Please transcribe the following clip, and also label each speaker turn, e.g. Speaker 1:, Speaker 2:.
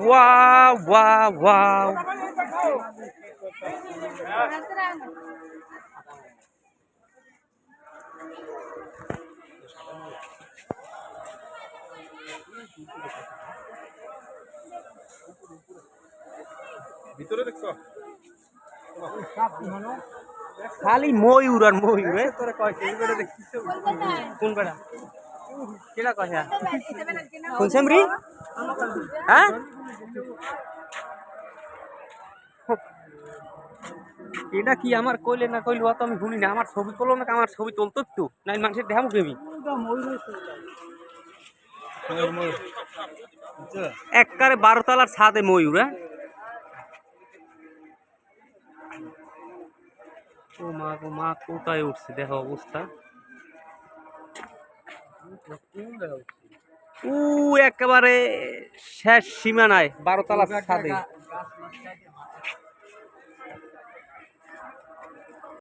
Speaker 1: Wow wow wow
Speaker 2: ভিতরে দেখছ?
Speaker 1: খালি ময়ূর আর ময়ূর এ?
Speaker 2: তোরে দেখছিস
Speaker 1: কোন বেড়া কেটা কয় কোন সেমরি হ্যাঁ? এটা কি আমার কইলে না কইলে? অত আমি শুনি না। আমার ছবি করল না আমার ছবি তুলতো একটু। না মানুষের দেখাবো কেবি এককারে বারো তলার ছাদে ময়ূর হ্যাঁ? ও মা গো মা কোথায় উঠছে? দেখো অবস্থা। উ একেবারে শেষ সীমানায় বারোতলা ছাদে।